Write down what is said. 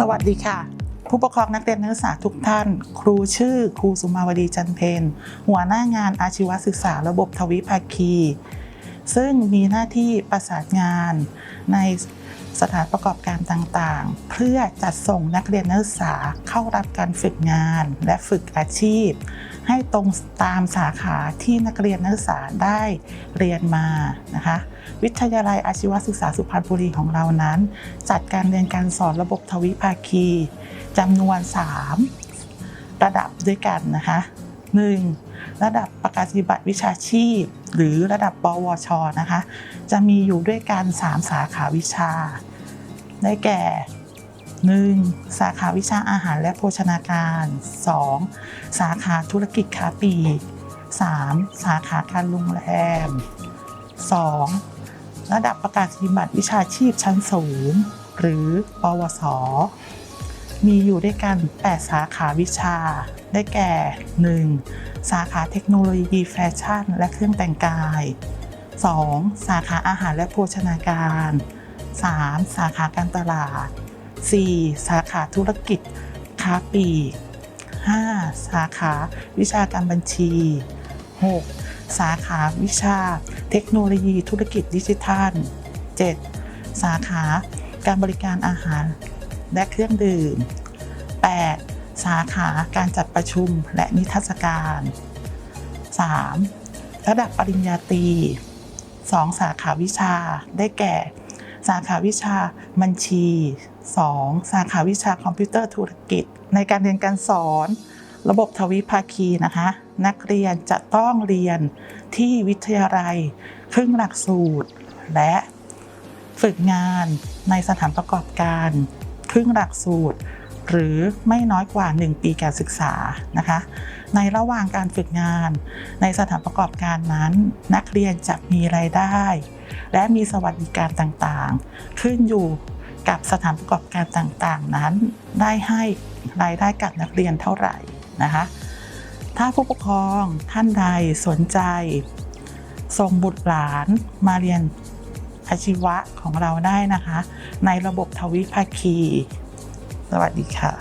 สวัสดีค่ะ ผู้ปกครองนักเรียนนักศึกษาทุกท่าน ครูชื่อ ครูสุมาวดีจันเพนหัวหน้างานอาชีวศึกษาระบบทวิภาคี ซึ่งมีหน้าที่ประสานงานในสถานประกอบการต่างๆ เพื่อจัดส่งนักเรียนนักศึกษาเข้ารับการฝึกงานและฝึกอาชีพ ให้ตรงตามสาขาที่นักเรียนนักศึกษาได้เรียนมานะคะวิทยาลัยอาชีวศึกษาสุพรรณบุรีของเรานั้น จัดการเรียนการสอนระบบทวิภาคีจำนวน 3 ระดับด้วยกันนะคะ 1. ระดับประกาศนียบัตรวิชาชีพ หรือระดับปวชนะคะ จะมีอยู่ด้วยกัน 3 สาขาวิชา ได้แก่ 1. สาขาวิชาอาหารและโภชนาการ 2. สาขาธุรกิจค้าปลีก 3. สาขาการโรงแรม 2. ระดับประกาศนียบัตรวิชาชีพชั้นสูง หรือ ปวส มีอยู่ด้วยกัน 8 สาขาวิชา ได้แก่ 1. สาขาเทคโนโลยีแฟชั่น และเครื่องแต่งกาย 2. สาขาอาหารและโภชนาการ 3. สาขาการตลาด 4. สาขาธุรกิจ ค้าปลีก 5. สาขาวิชาการบัญชี 6. สาขาวิชา เทคโนโลยีธุรกิจดิจิทัล 7. สาขาการบริการอาหารและเครื่องดื่ม 8. สาขาการจัดประชุมและนิทรรศการ 3. ระดับปริญญาตรี 2 สาขาวิชาได้แก่ สาขาวิชาบัญชี 2. สาขาวิชาคอมพิวเตอร์ธุรกิจ ในการเรียนการสอน ระบบทวิภาคีนะคะ นักเรียนจะต้องเรียนที่วิทยาลัย ครึ่งหลักสูตร และฝึกงานในสถานประกอบการ ครึ่งหลักสูตร หรือไม่น้อยกว่า 1 ปีการศึกษานะคะ ในระหว่างการฝึกงาน ในสถานประกอบการนั้น นักเรียนจะมีรายได้ และมีสวัสดิการต่างๆ ขึ้นอยู่กับสถานประกอบการต่างๆ นั้น ได้ให้รายได้กับนักเรียนเท่าไหร่นะคะถ้าผู้ปกครองท่านใดสนใจ ส่งบุตรหลานมาเรียนอาชีวะของเราได้นะคะ ในระบบทวิภาคี สวัสดีค่ะ